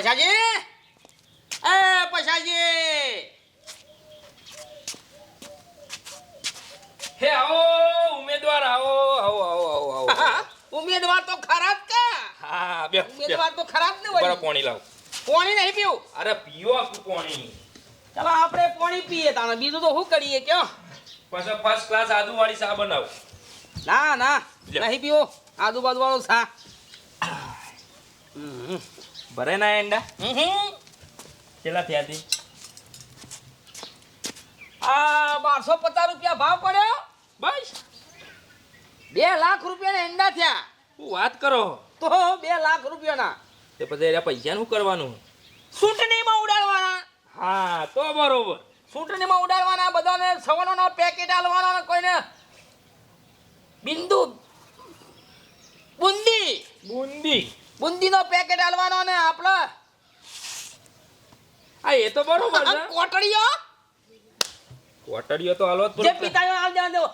પછાજી? એ પછાજી! હે આવો ઉમેદવાર આવો આવો આવો આવો આવો. ઉમેદવાર તો ખરાબ કે? હા બે ઉમેદવાર તો ખરાબ ને બરાબર પાણી લાવ. પાણી નહીં પીવું? અરે પીઓ આખું પાણી. ચાલો આપણે પાણી પીએ તાણે. બીજું તો શું કરીએ કયો પછી ફર્સ્ટ ક્લાસ આદુ વાળી ચા બનાવ. ના ના. નહીં પીવો. આજુ બાજુ વાળો હમ, ભરે ના એંડા. કેટલા થયા હતી આ બારસો પચાસ રૂપિયા ભાવ પડ્યો? બસ. બે લાખ રૂપિયાના એંડા થયા. હું વાત કરો? તો બે લાખ રૂપિયાના. તે પછી એના પૈસા શું કરવાનું? ચૂંટણીમાં ઉડાડવાના. હા તો બરોબર. ચૂંટણીમાં ઉડાડવાના બધાને સવર્ણનો પેકેટ આલવાના કોઈને બિંદુ. બુંદી. બુંદી. બુંદીનો પેકેટ આલવાનો ને આપણે હા એ તો બરોબર છે. કોટડીઓ? કોટડીઓ તો હાલો જ જે પિતાયો પિતાનો આલ દેવો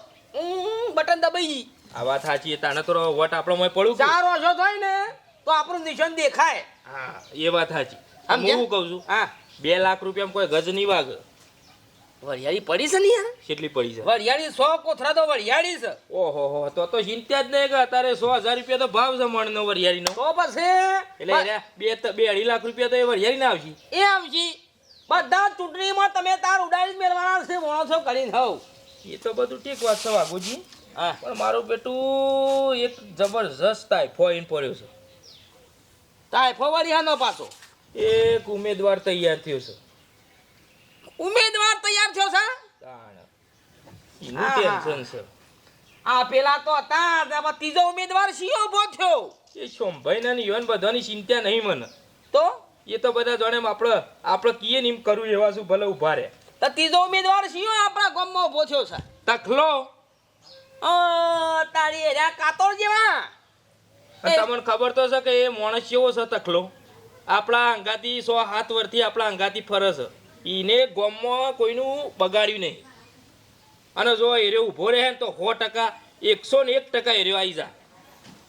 બટન દબાઈ. જી આ વાત સાચી છે. તાણે તો વટ આપણો મોય પડું? ચાર ઓછો થાય ને તો આપણું નિશાન દેખાય. હા એ વાત સાચી. હું? કહું છું હા. બે લાખ રૂપિયામાં કોઈ ગજ નહીં વાગે. વરિયાળી પડી છે ને યાર? કેટલી પડી છે? વરિયાળી સો કોથરા તો વરિયાળી છે. ઓહો હો તો તો ચિંતા જ નહીં કે અત્યારે સો હજાર રૂપિયા તો ભાવ છે મણનો વરિયાળીનો. તો પછી? એટલે બે બે અઢી લાખ રૂપિયા તો એ વરિયાળી ના આવશે. એ આવશે. બધા ચૂંટણીમાં તમે તાર ઉડાડી મેળવાના છે માણસો કરીને હવ. એ તો બધું ઠીક વાત છે વાઘુજી. હા. પણ મારું બેટું એક જબરજસ્ત ફોઈન પડ્યો છે. તાયફો વાળી હાનો પાછો. એક ઉમેદવાર તૈયાર થયો છે. ઉમેદવાર તૈયાર થયો છે? એનું ટેન્શન છે. આ પેલા તો હતા ત્રીજો ઉમેદવાર શિયો ઊભો થયો. એ સોમભાઈ ને યુવાન બધાની ચિંતા નહીં મને. તો? એ તો બધા જોડે આપણે આપણે કીએ ને એમ કરવું એવા શું ભલે ઊભા રહે. તો ત્રીજો ઉમેદવાર શિયો આપણા ગામમાં ઊભો થયો છે. તખલો. તારી એરા કાતોર જેવા. તમને ખબર તો છે કે એ માણસ કેવો છે તખલો? આપણા અંગાથી સો હાથ વર્ષથી આપણા અંગાથી ફરે છે. એને ગોમમાં કોઈનું બગાડ્યું નહીં. અને જો એરે ઊભો રહે ને તો સો ટકા એકસો ને એક ટકા એરિયો આવી જા.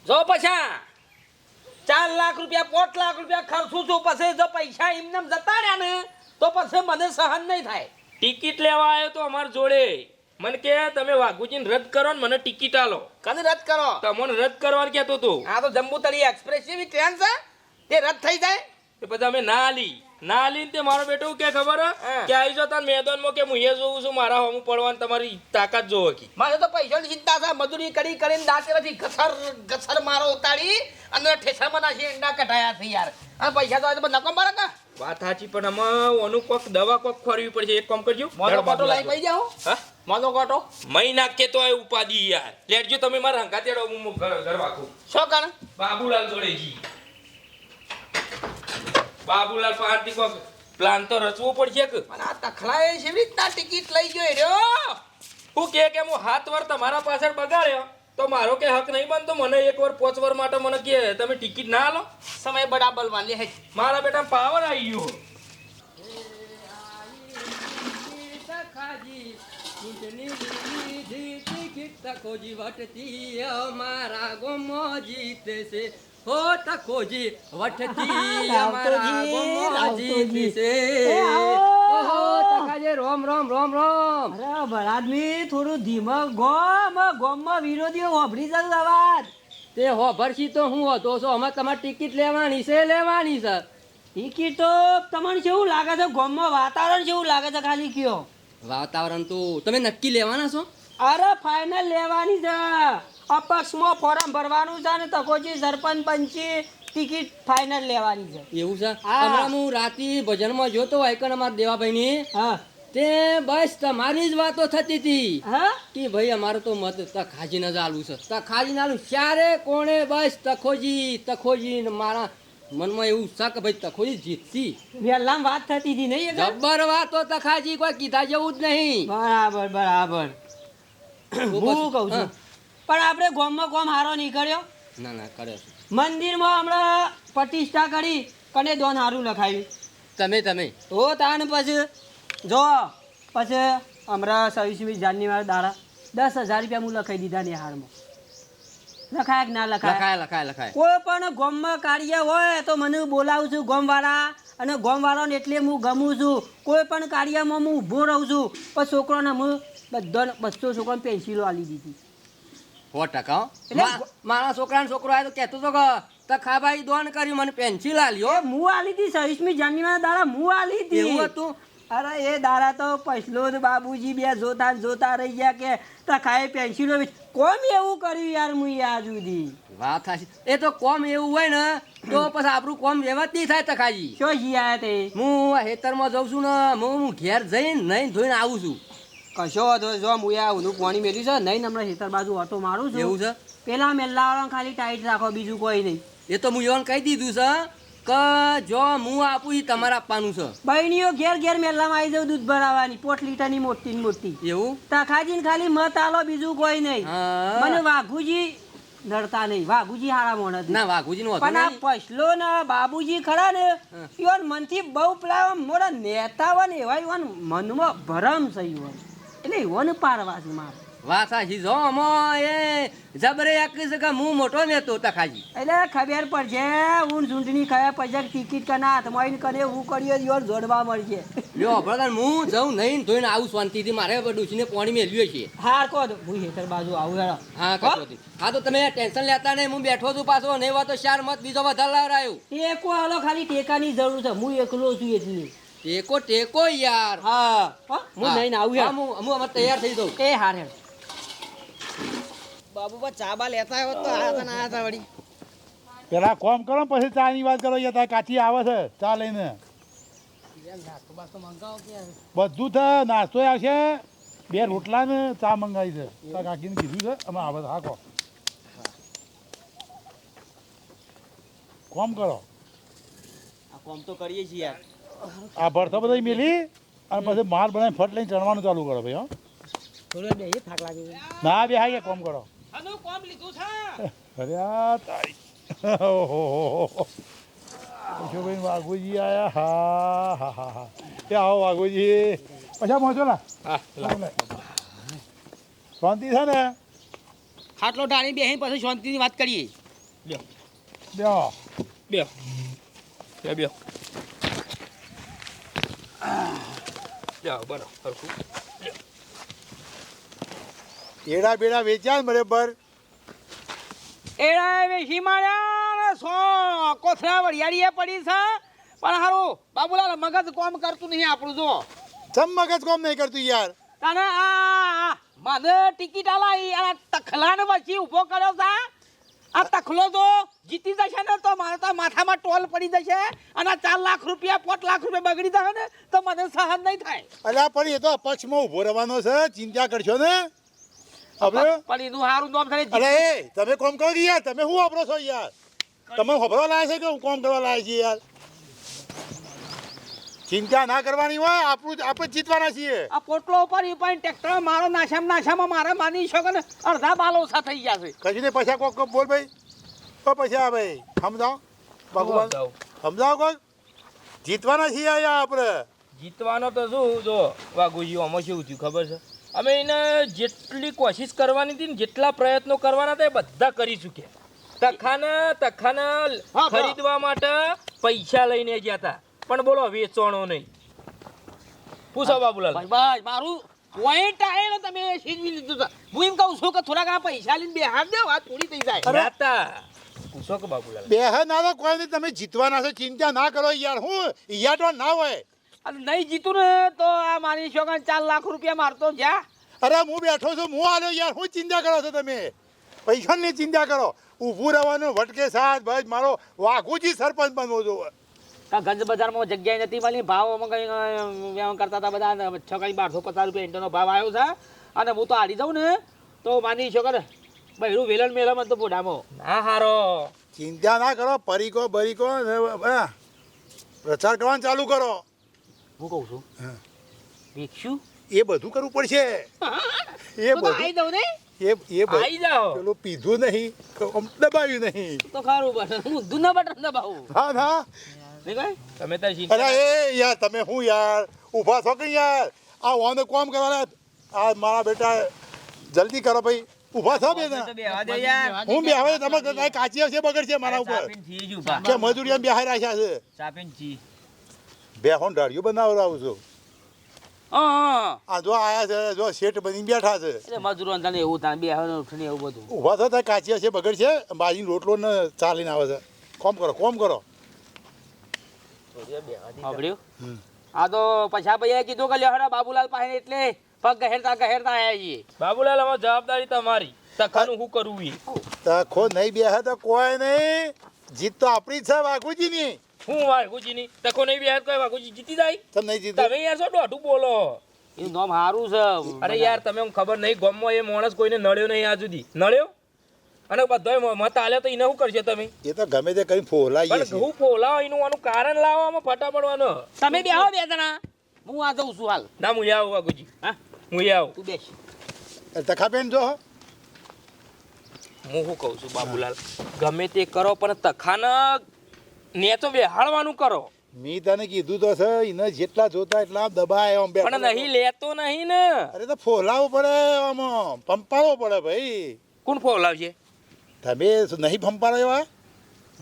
જો પછા ચાર લાખ રૂપિયા પાંચ લાખ રૂપિયા ખર્ચું છું પછી જો પૈસા એમને જતા રહ્યા ને તો પછી મને સહન નહીં થાય. ટિકિટ લેવા આવ્યો તો અમાર જોડે. મને કે તમે વાઘુજીને રદ કરો ને મને ટિકિટ આલો. કને રદ કરો? તમને રદ કરવાનું કહેતો તું. આ તો જમ્બુ તળી એક્સપ્રેસ જેવી ટ્રેન છે તે રદ થઈ જાય? એ પછી અમે ના આલી. ના લીન તે મારો બેટો કે ખબર કે આવી જો તાર મેદાનમાં કે હું એ જોઉં છું મારા હોમું પડવાની તમારી તાકાત જોવો કી. મારે તો પૈસાની ચિંતા છે. મજૂરી કરી કરીને દાંતેથી ઘસર ઘસર મારો ઉતારી અને ઠેસામાં નાખી ઈંડા કઢાયા છે યાર. અને પૈસા તો તો નકો મારે કા? વાત સાચી પણ અમે ઓનું કોક દવા કોક ખોરવી પડશે. એક કામ કરજો. મારો કોટો લઈ પઈ જાઓ. હા? મારો કોટો? મહી નાખે તો એ ઉપાદી યાર. લેટજો તમે મારા હંકાતેડો હું ઘર ઘર વાખું શું કારણ બાબુલાલ જોડે જી. બાબુલાલ પાર્ટી કોક પ્લાન તો રચવો પડશે કે? અને આ તખલાએ જેવી રીતના ટિકિટ લઈ ગયો રે રહ્યો. હું કે કે હું હાથ વાર તમારા પાછળ બગાડ્યો? તો મારો કે હક નહીં બનતો મને એક વાર પોચ વર માટે મને કે તમે ટિકિટ ના લો. સમય બરાબર વાલે હે. મારા બેટા પાવર આવી ગયો. અમારા ગોમો જીતે છે હો તકોજી વટતી અમારા ઓહો તકાજી રોમ રોમ રોમ રોમ. અરે ભરાદમી થોડું ધીમક ગોમ ગોમમાં વિરોધીઓ જતું અવાજ. તે હો ભરસી તો હું હતો છો અમે તમારે ટિકિટ લેવાની છે લેવાની છે. ટિકિટ તો તમને કેવું લાગે છે? ગોમમાં વાતાવરણ કેવું લાગે છે ખાલી કયો? વાતાવરણ તો તમે નક્કી લેવાના છો? અરે ફાઇનલ લેવાની છે. અપક્ષમાં ફોર્મ ભરવાનું છે ને તકોજી સરપંચ પંચી ટિકિટ ફાઇનલ લેવાની છે. એવું છે. હમણાં હું રાતે ભજનમાં જોતો કે અમારા દેવાભાઈની. હા. તે બસ તમારી જ વાતો થતી હતી. હા? કે ભાઈ અમારે તો મત તખાજી ન ચાલુ છે. તખાજી નાલું ક્યારે કોણે? બસ તખોજી તખોજી ને મારા મનમાં એવું છે કે ભાઈ તખોજી જીતતી વેલામ વાત થતી હતી નહીં? જબ્બર વાતો તખાજી કોઈ કીધા જેવું જ નહીં. બરાબર બરાબર. હું કહું છું. પણ આપણે ગોમમાં ગોમ હારો નીકળ્યો. ના ના કર્યો મંદિરમાં હમણાં પ્રતિષ્ઠા કરી કને દોન હારું લખાવ્યું તમે તમે. તો તાન પછી જો પછી હમણાં છવ્વીસમી જાન્યુઆરી દાડા દસ હજાર રૂપિયા હું લખાઈ દીધા ને હારમાં. લખાય કે ના લખાય? લખાય લખાય લખાય. કોઈ પણ ગોમમાં કાર્ય હોય તો મને બોલાવું છું ગોમવાળા અને ગોમવાળાને એટલે હું ગમું છું. કોઈ પણ કાર્યમાં હું ઊભો રહું છું. પણ છોકરાને હું બધાને બસો છોકરાને પેન્સિલો આપી દીધી. સો ટકા મારા છોકરા ને છોકરો આવ્યો તો કહેતો હતો કે તખાભાઈ દોન કર્યું મને પેન્સિલ આલ્યો. હું આલી હતી છવ્વીસમી જાન્યુઆરી દાડા હું આલી હતી એવું હતું? અરે એ દારા તો પછલો બાબુજી બે જોતા જોતા રહી ગયા કે તખાએ પેન્સિલો કોમ એવું કર્યું યાર હું યાર સુધી? વાત થાશી એ તો કોમ એવું હોય ને તો પછી આપણું કોમ વ્યવહાર નહીં થાય તખાજી શું જીયા તે? હું હેતરમાં જઉં છું ને હું ઘેર જઈને નહીં ધોઈને આવું છું. કશો વાંધો જો હું ઊંધું પાણી મેલ્યું છે નહીં હમણાં ખેતર બાજુ ઓટો મારું છું. એવું છે? પેલા મેલ્લાવાળાને ખાલી ટાઈટ રાખો બીજું કોઈ નહીં. એ તો હું એવાને કહી દીધું છે કે જો હું આપું એ તમારે આપવાનું છે. બહેનીઓ ઘેર ઘેર મેલ્લામાં આવી જાઉં દૂધ ભરાવાની પોટ લીટરની મોટી ને મોટી. એવું? તખાજીને ખાલી મત આલો બીજું કોઈ નહીં. મને વાઘુજી નડતા નહીં. વાઘુજી હારા મોણ ના વાઘુજીનું પણ આ પછલો ને બાબુજી ખરા ને મન મનથી બહુ પેલા આમ નેતા હોય ને એવા મનમાં ભરમ છે ઈવન એટલે ઈવન પારવા છે મારે. વાસા સાચી અમો એ જબરે આકરી છે કે હું મોટો નેતો તખાજી એટલે ખબર પડશે ઊંટ ઝૂંટની ખબર પડશે કે ટિકિટ કના હાથમાં આવીને કરે હું કરીએ યોર જોડવા મળશે. લ્યો ભરદાન હું જઉં નહીં ધોઈને આવું શાંતિથી. મારે ડૂસીને પાણી મેલ્યું છે હાર કહો દો હું હેતર બાજુ આવું હેડો. હા કશો હા? તો તમે ટેન્શન લેતા નહીં. હું બેઠો છું પાછો નહીં તો ચાર મત બીજો વધારે લાવરાયું. ટેકો હાલો ખાલી ટેકાની જરૂર છે. હું એકલો છું એટલે. ટેકો ટેકો યાર. હા. હું. લઈને નહીં આવું હા, યાર. હું હું અમાર તૈયાર થઈ દઉં એ હાર. હેડ બાબુ ચા બા લેતા આવ્યો તો આ તને આ વળી. પેલા કોમ કરો પછી ચા ની વાત કરો યાર કાચી આવે છે ચા લઈને. બધું થાય નાસ્તો આવશે. બે રોટલા ને ચા મંગાવી છે. કાકીને કીધું છે અમે આવે છે. હા કહો. કોમ કરો. આ કોમ તો કરીએ છીએ યાર. આ ભરતો બધા મેલી અને પછી માર બનાવી ફટ લઈને ચણવાનું ચાલુ કરો ભાઈ હો. થોડો બે થાક લાગે ના બે હા કોમ કરો. આનું કોમ લીધું છે. અરે આ તારી. ઓહો ભાઈ વાઘુજી આયા? હા હા હા હા. એ આવો વાઘુજી. પછી પહોંચો ને. હા શાંતિ છે ને? ખાટલો ઢાળી બેસી પછી શાંતિની વાત કરીએ. બેહો બે. બે બે. જાઓ બરો હરખું. એડા બેડા વેચ્યા બરાબર? એડા વેચી માર્યા સો કોથળા વરિયાળીએ પડી છે. પણ હારું બાબુલાલ મગજ કોમ કરતું નહીં આપણું જો. ચમ મગજ કોમ નહીં કરતું યાર? તને આ મને ટિકિટ આલા અને તખલાને પછી ઊભો કર્યો છે આ તખલો તો જીતી જશે ને તો મારે તો માથામાં ટોલ પડી જશે અને ચાર લાખ રૂપિયા પાંચ લાખ રૂપિયા બગડી જશે ને તો મને સહન નહીં થાય. અલ્યા પણ એ તો પક્ષમાં ઊભો રહેવાનો છે ચિંતા કરશો ને. હવે? પણ એનું સારું નામ થાય અરે તમે કોમ કરો કે યાર તમે શું વાપરો છો યાર? તમે ખબરો લાયા છે કે હું કોમ કરવા લાયા છે યાર? ચિંતા ના કરવાની હોય આપણું આપણે જીતવાના છીએ. આ પોટલો ઉપર એ પણ ટ્રેક્ટર મારો નાશામ નાશામાં મારે માની શકો ને અડધા બાલ ઓછા થઈ ગયા છે. કશું નહીં પૈસા કોક કોક બોલ ભાઈ. તો પૈસા ભાઈ સમજાવ? ભગવાન સમજાવ. સમજાવો કોક? જીતવાના છીએ અહીંયા આપણે. જીતવાનો તો શું જો વાઘુજી આમાં શું થયું ખબર છે? અમે એને જેટલી કોશિશ કરવાની હતી ને જેટલા પ્રયત્નો કરવાના હતા એ બધા કરી ચૂક્યા. તખાના તખાને ખરીદવા માટે પૈસા લઈને ગયા હતા. પણ બોલો વેચવાનો નહીં. પૂછો બાબુલાલ. બસ બસ મારું પોઈન્ટ આવે ને તમે સીધવી લીધું તા હું એમ કહું છું કે થોડાક આ પૈસા લઈને બેહાર દે વાત પૂરી થઈ જાય. રાતા પૂછો કે બાબુલાલ. બે હે ના તો કોઈ નહીં તમે જીતવાના છો ચિંતા ના કરો યાર. હું યાર તો ના હોય. અને નહીં જીતું ને તો આ મારી શકો ને ચાર લાખ રૂપિયા મારતો જા અરે હું બેઠો છું હું આલ્યો યાર. હું ચિંતા કરો છો તમે? પૈસાની ચિંતા કરો. ઊભું રહેવાનું વટકે સાથ બસ મારો વાઘુજી સરપંચ બનવો જોવે ગંજ બજારમાં જગ્યાએ નથી મળી? ભાવમાં કંઈ વ્યવહાર કરતા હતા બધા છ કંઈ બારસો પચાસ રૂપિયા ઇન્ટરનો ભાવ આવ્યો છે. અને હું તો હારી જાઉં ને તો માની શકો ને બહેરું વેલણ મેલમ તો પોડામાં ના હારો. ચિંતા ના કરો પરીકો બરીકો પ્રચાર કરવાનું ચાલુ કરો. હું કહું છું હા. વેચશું એ બધું કરવું પડશે. એ બધું આવી દઉં ને? એ એ આવી જાઓ પેલું પીધું નહીં દબાવ્યું નહીં. તો ખારું બટન હું દુના બટન દબાવું. હા કઈ તમે તાર અરે એ યાર તમે શું યાર? ઊભા છો કે યાર? આ ઓને કોમ કરવાના? આ મારા બેટા જલ્દી કરો ભાઈ. ઊભા થો બે તો જણા બેહવા દે યાર. હું બે હવે તમે કઈ કાચી હશે બગડશે મારા ઉપર. કે મજૂરી બેહાઈ રાખ્યા છે? ચાપીને જી. બે હોન ઢાળિયું બનાવડાવું છું. હા હા. આ જો આયા છે જો શેઠ બની બેઠા છે. એટલે મજૂરો તને એવું થાય બે હવે ઉઠીને એવું બધું. ઊભા થતા કાચી હશે બગડ છે? બાજી રોટલો ને ચાલીને આવે છે. કોમ કરો કોમ કરો. સાંભળ્યું આ તો પછા ભાઈએ કીધું કે લેહડા બાબુલાલ પાસે એટલે પગ ગહેરતા ગહેરતા આવ્યા છીએ. બાબુલાલ હવે જવાબદારી તમારી. તખાનું શું કરવું એ તખો નહીં બેહે તો કોઈ નહીં. જીત તો આપણી છે વાઘુજી ની હું વાઘુજીની? તખો નહીં બેહાર કોઈ વાઘુજી જીતી જાય? તમે નહીં જીતો? તમે યાર શું દોઢું બોલો? એનું નામ સારું છે. અરે યાર તમે ખબર નહીં ગમો એ માણસ કોઈને નડ્યો નહીં આ સુધી. નળ્યો અને બધો મત આલ્યો તો એને શું કરશે તમે? એ તો ગમે તે કઈ ફોલાઈ પણ ઘઉં ફોલાવો એનું આનું કારણ લાવવામાં ફટાફડવાનો તમે બે આવો બે જણા. હું આ જઉં છું હાલ. ના હું આવું વાઘુજી. હા? હું આવું. તું બેસ. તખાબેન જો હું. શું કહું છું બાબુલાલ? ગમે તે કરો પણ તખાને ને તો બેહાડવાનું કરો. મી તને કીધું તો છે એને જેટલા જોતા એટલા દબાય આમ બે પણ નહીં લેતો નહીં ને. અરે તો ફોલાવો પડે આમાં. પંપાળવો પડે ભાઈ. કોણ ફોલાવશે? તમે નહીં પંપાળો એવા?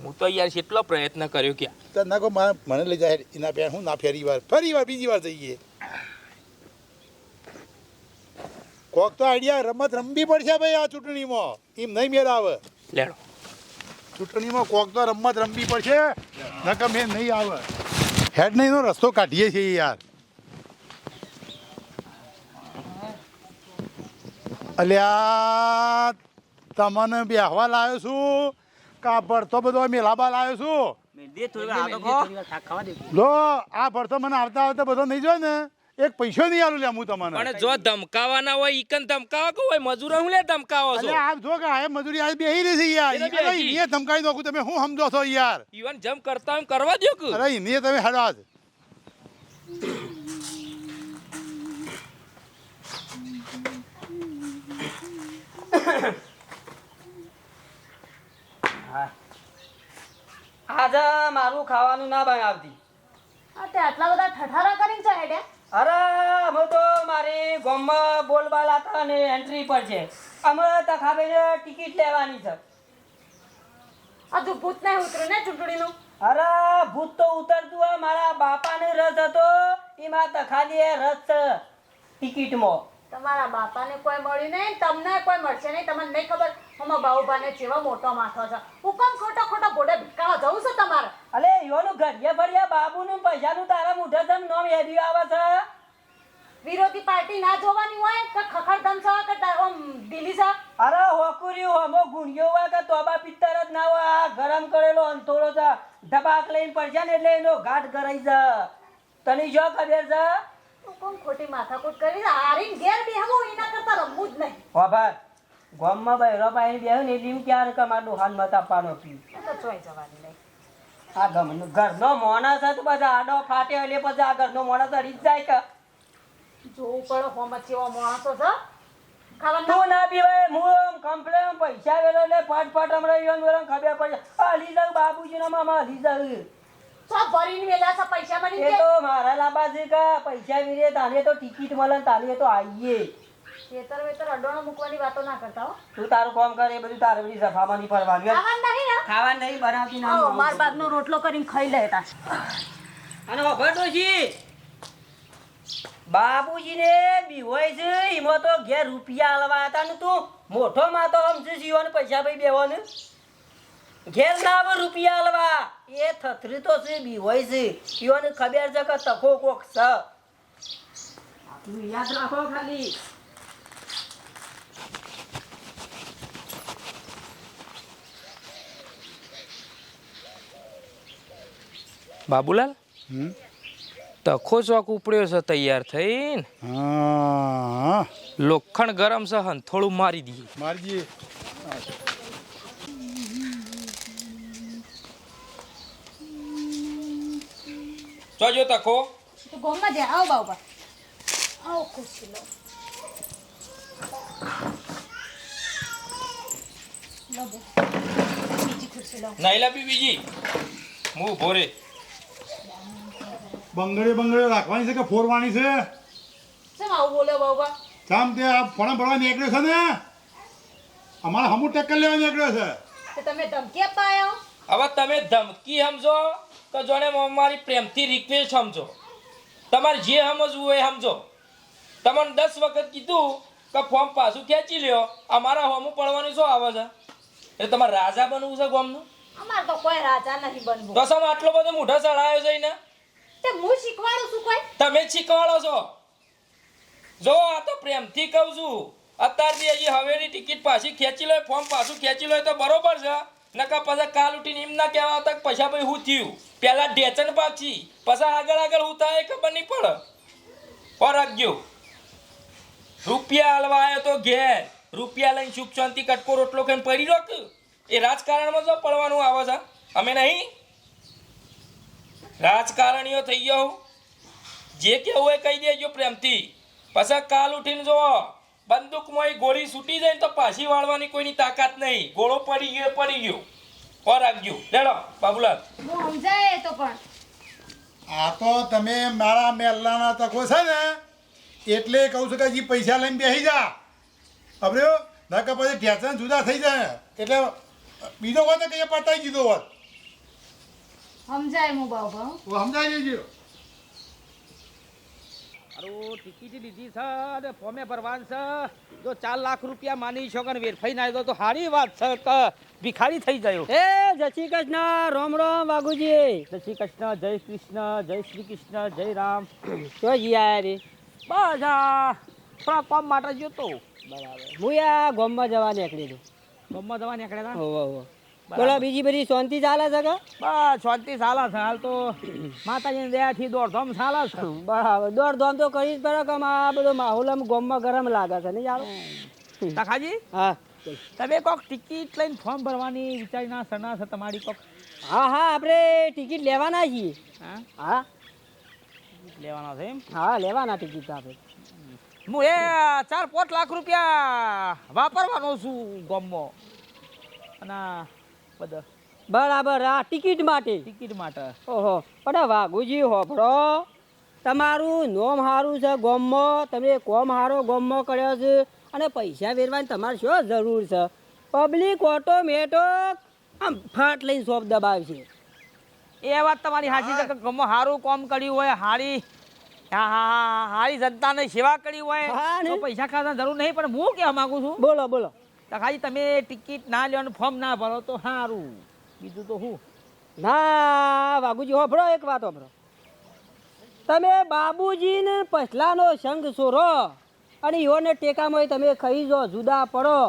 હું તો યાર કેટલો પ્રયત્ન કર્યો કે તો ના કહો મને લઈ જાય એના પેન હું ના ફેરી વાર ફરી વાર બીજી વાર જઈએ. કોક તો આઈડિયા રમત રમવી પડશે ભાઈ આ ચૂંટણીમાં. એમ નહીં મેળ આવે લેડો ચૂંટણીમાં કોક તો રમત રમવી પડશે નકર મેં નહીં આવે. હેડ નહીં રસ્તો કાઢીએ છીએ યાર. અલ્યા તમને બેહવા લાવ્યો છું. કા ભરતો બધો મેલાબા લાવ્યો છું. જો આ ભરતો મને આવતા આવતા બધો નહીં જોયો ને. એક પૈસો નહીં આલું લે હું તમને. પણ જો ધમકાવાના હોય ઈકન ધમકાવા કે હોય મજૂરો હું લે ધમકાવો છો? આપ જો કે આ મજૂરી આ બેહી રહી છે યાર. અરે ધમકાઈ નાખું તમે શું સમજો છો યાર? ઈવન જમ કરતા એમ કરવા દો કે? અરે ઈને તમે હેડો જ આજે મારું ખાવાનું ના બનાવતી. આ તે આટલા બધા ઠઠારા કરીને છે? હેડ્યા અરે અમે તો મારી ગામમાં બોલબાલ હતા અને એન્ટ્રી પર છે. અમે તખાબેને ટિકિટ લેવાની છે. આ તું ભૂત નહીં ઉતર્યું ને ચૂંટણીનું? અરે ભૂત તો ઉતરતું હોય. મારા બાપાને રસ હતો. એમાં તખાલી રસ ટિકિટમાં તમારા બાપાને કોઈ મળ્યું નહીં તમને કોઈ મળશે નહીં તમને નહીં ખબર. હમણાં બાહુભાને જેવો મોટો માથો છે. હું હુકમ ખોટો ખોટો ભોડે ભીકાવા જવું છે તમારે? અલે યોનું ઘડિયા ભર્યા બાબુનું પૈસાનું તારા મોઢે જમ નોમ હેડી આવે છે. વિરોધી પાર્ટી ના જોવાની હોય કે ખખડ ધમસાવા કે ઓમ દિલી છે? અરે હોકુરી હોમો ગુણ્યો હોય કે તોબા પિત્તર જ ના હોય. આ ગરમ કરેલો અંતોળો છે. ધબાક લઈને પડશે ને એટલે એનો ઘાટ કરાઈ છે તને જો ખબર છે? હુકમ ખોટી માથાકૂટ કરી આરી હારીને ઘેર બેહવું એના કરતા રમવું જ નહીં વાભાર ગામમાં બહેરો પાસે બેહો ને લીમ ક્યારે કમાડું હાલ મત આપવાનો પી તો ચોઈ જવાની નહીં આ ગમનો ઘરનો માણસ હતો બધા આડો ફાટે એટલે પછી આ ઘરનો માણસ અડી જ જાય કે જોવું પડે હોમત કેવા માણસો છે તું ના પીવાય હું આમ કમ્પ્લેન પૈસા વેલો ને ફટ ફટ હમણાં ખબર પડે આ હલી બાબુજી ના મામા હલી જાઉં એ તો મારા લાંબા છે પૈસા વીરે તાને તો ટિકિટ મળે ને તાને તો આવીએ ખેતર વેતર અડોણા મૂકવાની વાતો ના કરતા હો. તું તારું કામ કરે એ બધું તારે બધી સફામાં નહીં પડવાનું ખાવાનું નહીં ને? નહીં બનાવતી આવો, ના માર બાપનો રોટલો કરીને ખાઈ લેતા અને વગર ડોશી બાબુજીને બીહોય છે એમાં તો ઘેર રૂપિયા આલવા હતા ને તું. મોટો માં તો સમજુ જીવન પૈસા ભાઈ બેવાનું ઘેર ના આવે રૂપિયા આલવા. એ થથરી તો છે બીહોય છે. ઈવન ખબર છે કે તકો કોક છે. આટલું યાદ રાખો ખાલી. બાબુલાલ? તખો ચોક ઉપડ્યો છે તૈયાર થઈને. લોખંડ ગરમ છે હંથોડું મારી દઈએ મારજી. જોજો તકો. તો ગોમમાં જાય. આવો બાબા આવો ખુશી લો. નાઈ લાવી બીજી. હું ઊભો રે. બંગડે બંગડે રાખવાની છે કે ફોરવાની છે? શેમ આવું બોલે બાબા ચામ તે આ ફોણા ભરવા નીકળ્યો છે ને? અમારે હમુ ટક્કર લેવા નીકળ્યો છે. તમે ધમકી આપવા આવ્યા હો? હવે તમે ધમકી સમજો તો જોને મારી પ્રેમથી રિક્વેસ્ટ સમજો. તમારે જે સમજવું હોય એ સમજો. તમને દસ વખત કીધું કે ફોર્મ પાછું ખેંચી લ્યો. અમારા હોમું પડવાનું શું આવે છે? એટલે તમારે રાજા બનવું છે ગોમનું? અમારે તો કોઈ રાજા નથી બનવું. તો સમ આટલો બધો મોઢો ચડાયો છે ને તે હું શીખવાડું છું કોઈ? તમે શીખવાડો છો. જો આ તો પ્રેમથી કહું છું. અત્યારથી હજી હવેની ટિકિટ પાછી ખેંચી લો ફોર્મ પાછું ખેંચી લો તો બરોબર છે. નકા પછી કાલ ઉઠીને એમ ના કહેવા કે પૈસા ભાઈ હું થયું? પહેલાં ઢેચન પાછી, પછી આગળ આગળ હું થાય ખબર નહીં પડે. પરગજો રૂપિયા હાલવા આવ્યો તો ઘેર. રૂપિયા લઈને સુખ શાંતિ કટકો રોટલો ખાઈને પડી લો કે? એ રાજકારણમાં જો પડવાનું આવે છે. અમે નહીં. રાજકારણીઓ થઈ ગયો જે કેવું એ કહી દેજો પ્રેમથી. પછી કાલ ઉઠીને જો બંદૂકમાં એ ગોળી છૂટી જાય ને તો પાછી વાળવાની કોઈની તાકાત નહીં. ગોળો પડી ગયો પડી ગયો. કોર રાખજો. લેડો બાબુલાલ. હું સમજાય તો પણ. આ તો તમે મારા મેલ્લાના તકો છે ને એટલે કહું છું કે હજી પૈસા લઈને બેસી જા. હવે નકર પછી ટેન્શન જુદા થઈ જાય. એટલે બીજો વાત તો કઈ પતાવી દીધો વાત સમજાય હું. બાબા તો સમજાઈ લેજો અરે ટિકિટ લીધી છે અને ફોમે ભરવાન છે. જો ચાર લાખ રૂપિયા માની છો કે વેરફાઈ ના તો સારી વાત છે કે ભિખારી થઈ ગયો. એ જય શ્રી કૃષ્ણ રોમ રોમ બાગુજી જય શ્રી કૃષ્ણ જય કૃષ્ણ જય શ્રી કૃષ્ણ જય રામ. શું જીયા રે. બસ આ થોડા કોમ માટે જોતો બરાબર. હું આ ગોમમાં જવા નીકળી છું. ગોમમાં જવા નીકળ્યા હતા? હોવો હોવો. બોલો બીજી બધી શાંતિ ચાલે છે કે? બસ શાંતિ ચાલે છે. હાલ તો માતાજીની દયાથી દોડધામ ચાલે છે. બરાબર. દોડધામ તો કરી જ પડે કે આ બધો માહોલ આમ ગોમમાં ગરમ લાગે છે નહીં યાર? તખાજી હા. તમે કોક ટિકિટ લઈને ફોર્મ ભરવાની વિચારી ના સરના છે તમારી કોક? હા હા આપણે ટિકિટ લેવાના છીએ. હા? હા. લેવાના છે એમ? હા લેવાના ટિકિટ આપણે. હું એ ચાર પાંચ લાખ રૂપિયા વાપરવાનો છું ગોમમાં. અને બધા. બરાબર આ ટિકિટ માટે. ટિકિટ માટે. ઓહો પણ વાઘુજી હોભળો તમારું નોમ સારું છે ગોમમાં. તમે કોમ સારો ગોમમાં કર્યો છે. અને પૈસા વેરવાની તમારે શું જરૂર છે? પબ્લિક ઓટોમેટો આમ ફાટ લઈને શોપ દબાવશે. એ વાત તમારી સાચી છે કે ગમો સારું કોમ કર્યું હોય હારી હા હા હા હારી જનતાને સેવા કરી હોય તો પૈસા ખાતા જરૂર નહીં પણ હું કહેવા માંગુ છું. બોલો બોલો. ખાલી તમે ટિકિટ ના લેવાનું ફોર્મ ના ભરો તો સારું બીજું તો શું ના વાઘુજી હોભળો એક વાત હોભળો. તમે બાબુજીને પછલાનો સંઘ સોરો અને યોને ટેકામાં તમે ખાઈ જો જુદા પડો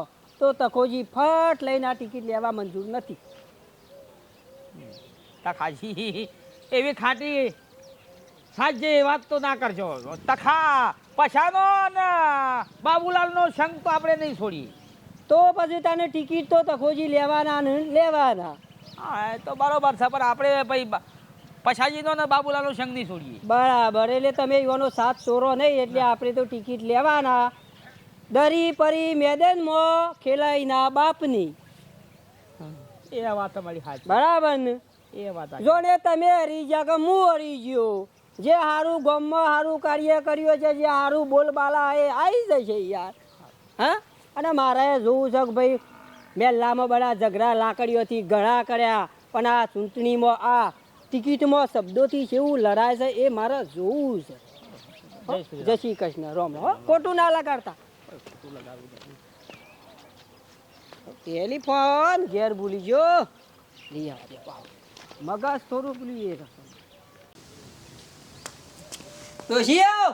તો તકોજી ફટ લઈને આ ટિકિટ લેવા મંજૂર નથી. તખાજી એવી ખાટી સાજે વાત તો ના કરજો. તખા પછાનો ને બાબુલાલનો સંઘ તો આપણે નહીં છોડીએ. તો પછી તને ટિકિટ તો તકોજી લેવાના ને લેવાના. હા એ તો બરોબર છે પણ આપણે ભાઈ પછાજીનો ને બાબુલાલનો સંગ નહીં છોડીએ. બરાબર એટલે તમે યુવાનો સાથ ચોરો નહીં એટલે આપણે તો ટિકિટ લેવાના. દરી પરી મેદાનમાં ખેલાઈના બાપની. એ વાત તમારી સાચી. બરાબર ને? એ વાત જો ને તમે હરી ગયા કે હું હરી ગયો? જે સારું ગામમાં સારું કાર્ય કર્યું છે જે સારું બોલબાલા એ આવી જશે યાર. હા? અને મારે જોવું છે કે ભાઈ મેલ્લામાં બધા ઝઘડા લાકડીઓથી ઘણા કર્યા પણ આ ચૂંટણીમાં આ ટિકિટમાં શબ્દોથી કેવું લડાય છે એ મારે જોવું છે. જય શ્રી કૃષ્ણ. રોમ હો ખોટું ના લગાડતા. ટેલિફોન ઘેર ભૂલી ગયો. મગજ થોડું ભૂલી ડોશી આવ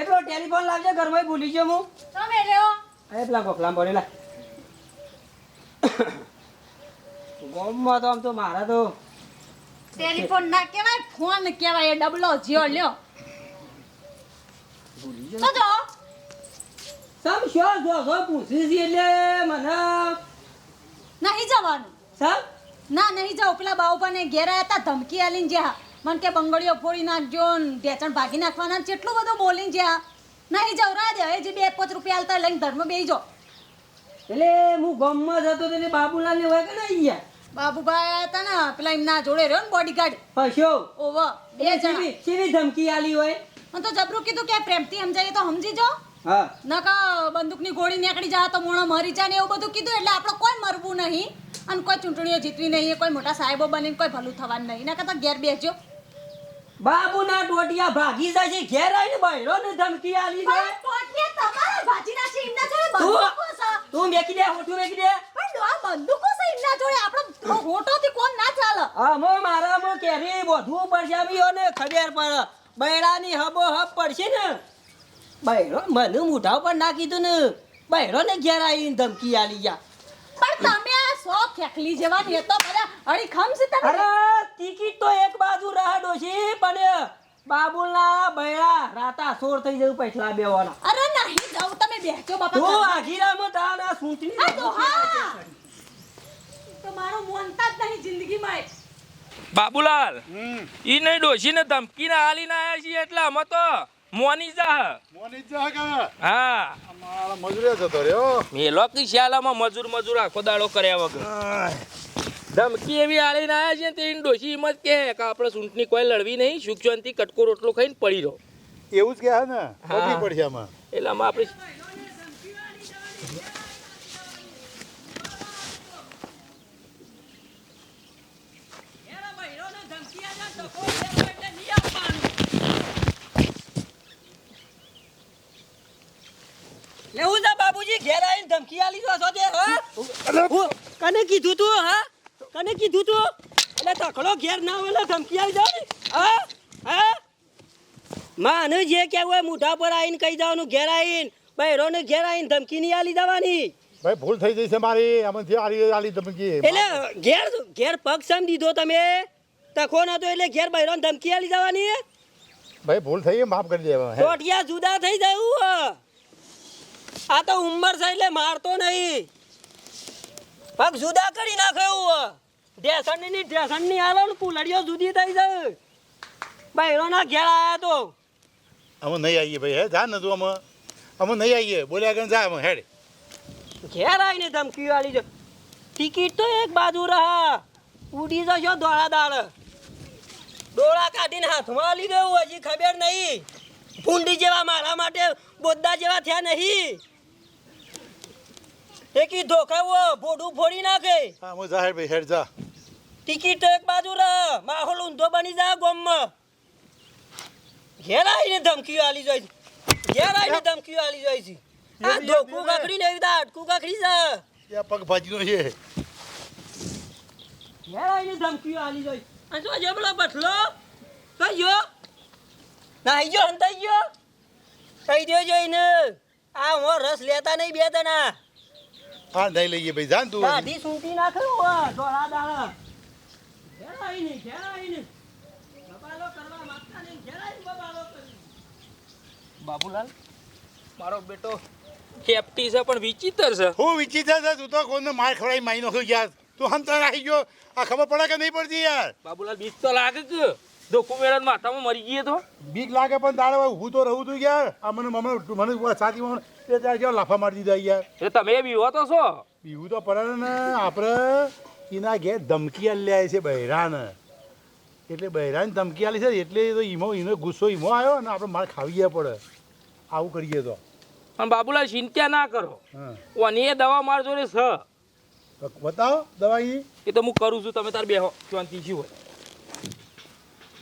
એટલો ટેલિફોન લાવજે ઘરમાં ભૂલી ગયો હું. તમે લ્યો એ પેલા કોકલામ ભરેલા ગોમમાં તો આમ તો મારા તો ટેલિફોન ના કહેવાય ફોન કહેવાય એ ડબલો જ્યો લ્યો. તો જો. સમ શો જો જો પૂછી છે એટલે મને. નહીં જવાનું. સમ ના નહીં જાવ પેલા બાઉભાને ઘેર આયા હતા ધમકી આલીને જ્યાં. મને કે બંગડીઓ ફોડી નાખજો ને ઢેચણ ભાગી નાખવાના કેટલું બધું બોલીને જ્યાં. નહીં જાવ રા દે. હજી બે પાંચ રૂપિયા આલતા લઈને ધર્મ બેસી જાઓ. એટલે હું ગામમાં જતો તો એટલે બાબુલાલ ને હોય કે ના અહીંયા બાબુભાઈ હતા ને પેલા એમના જોડે રહ્યો ને બોડીગાર્ડ ફસ્યો ઓવો બે જણા. કેવી ધમકી આલી હોય? મને તો જબરું કીધું કે પ્રેમથી સમજાય તો સમજી જો હા. નકા બંદૂકની ગોળી નીકળી જાય તો મોણો મરી જાય ને એવું બધું કીધું એટલે આપણે કોઈ મરવું નહીં. અને કોઈ ચૂંટણીઓ જીતવી નહીં કોઈ મોટા સાહેબો બનીને કોઈ ભલું થવાનું નહીં. નકા તો ઘેર બેસજો. બાબુના ટોટિયા ભાગી જાય છે. ઘેર આવીને બહેરો ને ધમકી આલી પણ ટોટિયા તમારા ભાજીના છે ઇમના જોડે બંદૂકો છે. તું મેકી દે હોઠું મેકી દે. પણ આ બંદૂકો છે ઇમના જોડે? આપણો હોટોથી કોણ ના ચાલે? હમો મારા મો કેરી બધું પડશે આવીઓ ને ખબર પડે. બૈરાની હબો હબ પડશે ને. બૈરો મને મુઠા પર ના કીધું ને. બૈરો ને ઘેર આવીને ધમકી આલી ગયા. પણ તમે સો ખેકલી જવાની ને તો બધા અડીખમ છે તમે અરે ટિકિટ તો એક બાજુ રાડો છે પણ બાબુલના બૈરા રાતા સોર થઈ જવું પૈસલા બેવાના અરે નહીં જાઉં તમે બેસજો બાપા તો ઘરમાં. આઘીરામાં તાના સૂંટણી હા તો હા. તો મારો મોનતા જ નહીં જિંદગીમાં બાબુલાલ ઈ નહીં ડોશીને ધમકીને હાલીને આયા છીએ એટલે અમે તો મોની જા મોની જા કે હા મજૂરે જતો રહ્યો મેલો કી શ્યાલામાં મજૂર મજૂર આખો દાડો કર્યા વગર. ધમકી એવી આલીને આયા છે ને તે ડોશી એમ જ કે આપણે સૂંટની કોઈ લડવી નહીં સુખ શાંતિ કટકો રોટલો ખાઈને પડી રહો. એવું જ કહે ને. પડશે આમાં. એટલે આમાં આપણે લેવું છે બાબુજી ઘેર આવીને ધમકી આલી દો છો તે હા? કને કીધું તું હા? કને કીધું તું? એટલે તકડો ઘેર ના હોય ધમકી આલી જાવ હા? હા? માને જે કહેવું હોય મોઢા પર આવીને કહી જવાનું ઘેર આવીને. બૈરોને ઘેર આવીને ધમકી નહીં આલી દેવાની. ભાઈ ભૂલ થઈ જઈ છે મારી આમાંથી આલી આલી ધમકી. એટલે ઘેર ઘેર પગ સમ દીધો તમે? તખો નતો એટલે ઘેર બૈરોને ધમકી આલી દેવાની? ભાઈ ભૂલ થઈ માફ કરી દેવા ટોટિયા જુદા થઈ જવું હે. આ તો ઉંમર છે એટલે મારતો નહીં. પગ જુદા કરી નાખે એવું ઢેસણની ઢેસણની હાલો ને કુલડીઓ જુદી થઈ જાય. બહેરો ના ઘેર આયા તો. અમે નહીં આવીએ ભાઈ હે જા ને તું અમે અમે નહીં આવીએ બોલ્યા કે જા અમે હેડ. ઘેર આવીને ધમકી વાળી જો. ટિકિટ તો એક બાજુ રહા. ઉડી જશો દોડા દાડ ડોળા કાઢીને હાથમાં દેવું હજી ખબર નહીં. ભૂંડી જેવા મારા માટે બોદ્દા જેવા થયા નહીં. એકી ધોકાવો ભોડું ફોડી નાખે. હા અમે જાહેર ભાઈ હેડ જા. ટિકિટ એક બાજુ રહ માહોલ ઊંધો બની જા ગોમમાં. ઘેર આવીને ધમકીઓ આલી જાય છે. ઘેર આવીને ધમકીઓ આલી જાય છે. આ ધોકું કાકડીને એવી રીતે અટકું કાકડી છે. યા પગ ભાજીનો છે. ઘેર આવીને ધમકીઓ આલી જાય અને શું છે પેલો બટલો ગયો નાઈ ગયો. હંતાઈ ગયો કહી દેજો એને. આ હું રસ લેતા નહીં બે તણા. હા નહીં લઈએ ભાઈ જાન તું દાઢી સૂટી નાખે હોવા ધોળા દાડા ઘેર આવીને ઘેર આવીને બબાલો કરવા માંગતા નહીં ઘેર બબાલો કરી. બાબુલાલ? મારો બેટો કેપ્ટી છે પણ વિચિત્ર છે. હું વિચિત્ર છે તું તો કોને માર ખવડાવી મારી નાખ્યો યાર. તું હંતા રાખી ગયો. આ ખબર પડે કે નહીં પડતી યાર? બાબુલાલ બીજ તો લાગે કે. ધોકું મેળા માથામાં મરી ગઈએ તો? બીક લાગે પણ તારે ઊભું તો રહું તું યાર. આ મને મને મને સાચી મને એ ત્યારે કેવા લાફા મારી દીધા યાર. એટલે તમે બીવો તો છો? બીવું તો પડે ને આપણે એના ઘેર ધમકી આલ્યા છે બૈરાને. એટલે બૈરાને ધમકી આલી છે એટલે તો ઈમો એનો ગુસ્સો ઈમો આવ્યો ને આપણે મારે ખાવી પડે. આવું કરીએ તો. પણ બાબુલાલ ચિંતા ના કરો. ઓની એ દવા માર જોડે છે બતાવો દવા એ તો હું કરું છું તમે તાર બેહો. શાંતિથી હોય.